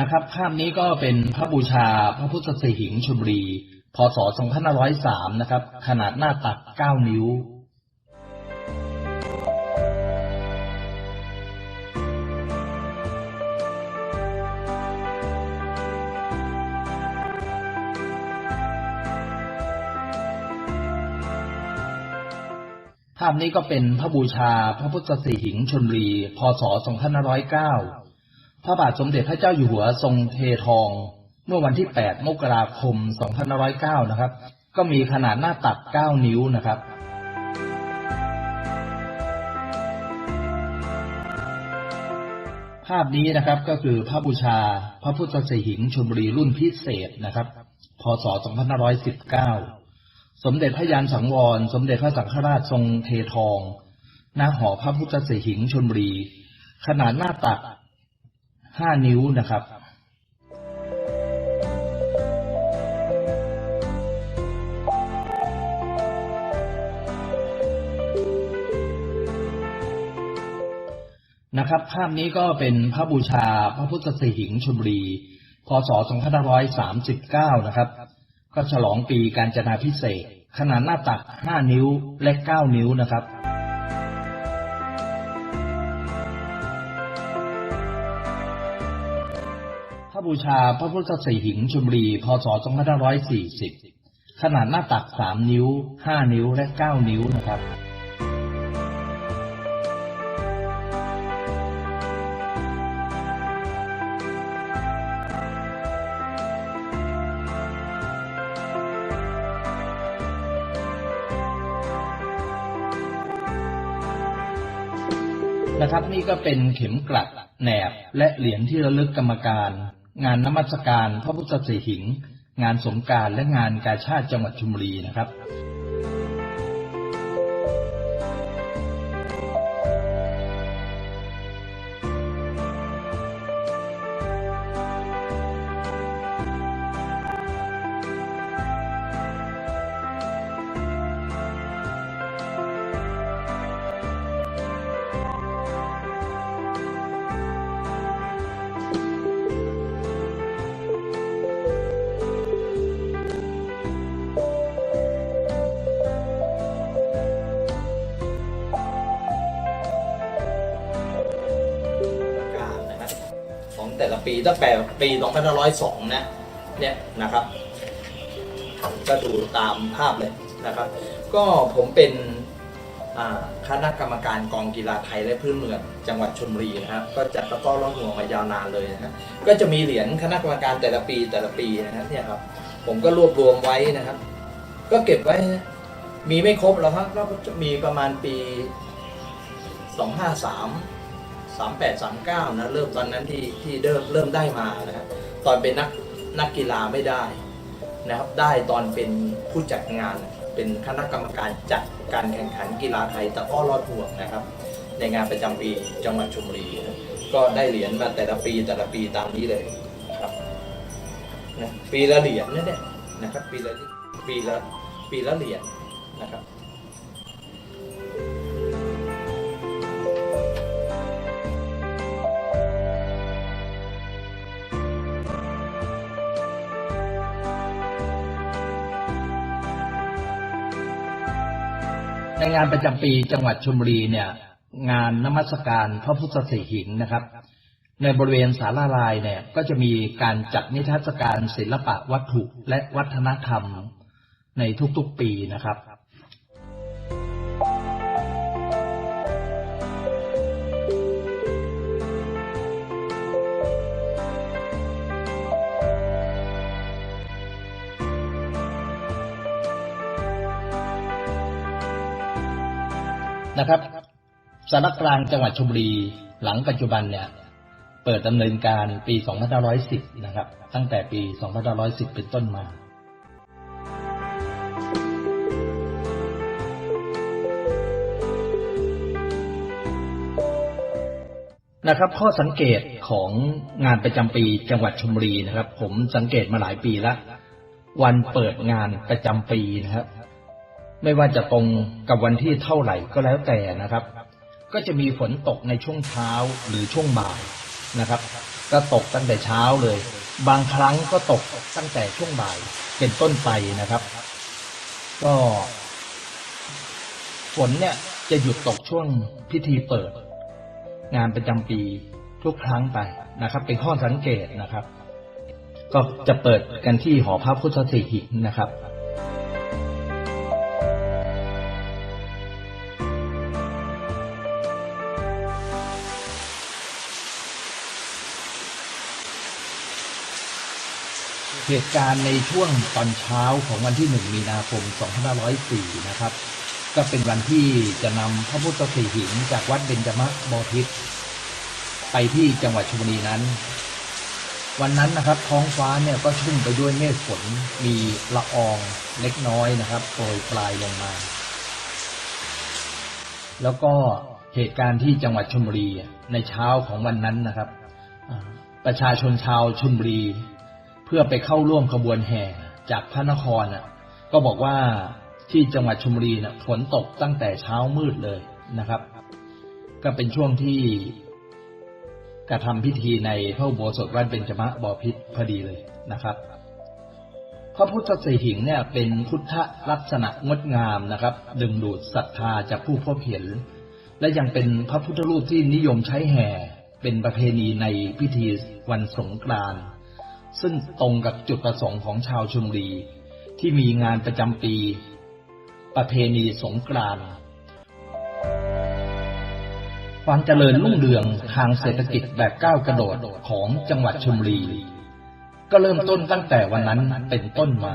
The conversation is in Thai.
นะครับภาพนี้ก็เป็นพระบูชาพระพุทธสหิงชลบุรี พศ 2503 นะครับ ขนาดหน้าตัก 9 นิ้วภาพนี้ก็เป็นพระบูชาพระพุทธสิหิงชลบุรี พศ 2509 พระบาทสมเด็จพระเจ้าอยู่หัวทรงเททอง เมื่อวันที่ 8 มกราคม 2509 นะครับ ก็มีขนาดหน้าตัก 9 นิ้วนะครับภาพนี้นะครับก็คือพระบูชาพระพุทธสหิงชลบุรีรุ่นพิเศษนะครับ พศ 2519 สมเด็จพระยานสังวร สมเด็จพระสังฆราชทรงเททองณหอพระพุทธสหิงชลบุรี ขนาดหน้าตัก 5นิ้วนะครับนะครับภาพนี้ก็เป็นพระบูชาพระพุทธสิหิงชลบุรี พศ 2539 นะครับ ก็ฉลองปีการจนาพิเศษ ขนาดหน้าตัก 5 นิ้วและ 9 นิ้วนะครับ บูชาพระพุทธสิหิงชลบุรีพศ 2540 ขนาดหน้าตัก 3 นิ้ว 5 นิ้ว และ 9 นิ้วนะครับนะครับนี่ก็เป็นเข็มกลัดแหนบและเหรียญที่ระลึกกรรมการ งานนมัสการพระพุทธสิหิง งานสงการและงานกาชาติจังหวัดชุมรีนะครับ ปีตั้งแต่ปี 2502 นะเนี่ยนะครับ ก็ดูตามภาพเลยนะครับ ก็ผมเป็นคณะกรรมการกองกีฬาไทยและพื้นเมืองจังหวัดชลบุรีนะครับก็จัดตะก้อร้องห่วงมายาวนานเลยนะครับก็จะมีเหรียญคณะกรรมการแต่ละปีแต่ละปีนะครับเนี่ยครับผมก็รวบรวมไว้นะครับ ก็เก็บไว้มีไม่ครบหรอกครับก็จะมีประมาณปี 253 38 39นะเริ่มตอนนั้นที่ที่เริ่มเริ่มได้มานะครับตอนเป็นนักนักกีฬาไม่ได้นะครับได้ตอนเป็นผู้จัดงานเป็นคณะกรรมการจัดการแข่งขันกีฬาไทยตะก้อรอดห่วงนะครับ ในงานประจำปีจังหวัดชลบุรีนะก็ได้เหรียญมาแต่ละปีแต่ละปีตามนี้เลยนะครับนะปีละเหรียญนะเนี่ยนะครับปีละปีละปีละเหรียญนะครับ ในงานประจำปีจังหวัดชลบุรีเนี่ย งานนมัสการพระพุทธสีหิงนะครับ ในบริเวณสาราลายเนี่ยก็จะมีการจัดนิทรรศการศิลปะวัตถุและวัฒนธรรมในทุกๆปีนะครับ นะครับสารกลางจังหวัดชลบุรีหลังปัจจุบันเนี่ยเปิดดำเนินการปี 2510 นะครับ ตั้งแต่ปี 2510 เป็นต้นมานะครับข้อสังเกตของงานประจำปีจังหวัดชลบุรีนะครับ ผมสังเกตมาหลายปีแล้ววันเปิดงานประจำปีนะครับ ไม่ว่าจะตรงกับวันที่เท่าไหร่ก็แล้วแต่นะครับ ก็จะมีฝนตกในช่วงเช้าหรือช่วงบ่ายนะครับ ก็ตกตั้งแต่เช้าเลย บางครั้งก็ตกตั้งแต่ช่วงบ่ายเป็นต้นไปนะครับ ก็ฝนเนี่ยจะหยุดตกช่วงพิธีเปิด งานประจำปีทุกครั้งไปนะครับ เป็นข้อสังเกตนะครับ ก็จะเปิดกันที่หอพระพุทธสิหิงนะครับ เหตุการณ์ในช่วงตอนเช้าของวันที่ 1 มีนาคม 2504 นะครับ ก็เป็นวันที่จะนำพระพุทธสีหิงจากวัดเบญจมบพิตรไปที่จังหวัดชลบุรีนั้น วันนั้นนะครับท้องฟ้าเนี่ยก็ชุ่มไปด้วยเมฆฝนมีละอองเล็กน้อยนะครับโปรยปลายลงมา แล้วก็เหตุการณ์ที่จังหวัดชลบุรีในเช้าของวันนั้นนะครับ ประชาชนชาวชลบุรี พื่อไปเข้าร่วมขบวนแห่จากพระนครน่ะ ก็บอกว่าที่จังหวัดชลบุรีน่ะฝนตกตั้งแต่เช้ามืดเลยนะครับ ก็เป็นช่วงที่กระทำพิธีในพระอุโบสถวัดเบญจมบพิตรพอดีเลยนะครับ พระพุทธสีหิงเนี่ยเป็นพุทธลักษณะงดงามนะครับ ดึงดูดศรัทธาจากผู้พบเห็น และยังเป็นพระพุทธรูปที่นิยมใช้แห่เป็นประเพณีในพิธีวันสงกรานต์ ซึ่งตรงกับจุดประสงค์ของชาวชลบุรี ที่มีงานประจำปี ประเพณีสงกรานต์ความเจริญรุ่งเรืองทางเศรษฐกิจแบบก้าวกระโดดของจังหวัดชลบุรี ก็เริ่มต้นตั้งแต่วันนั้นเป็นต้นมา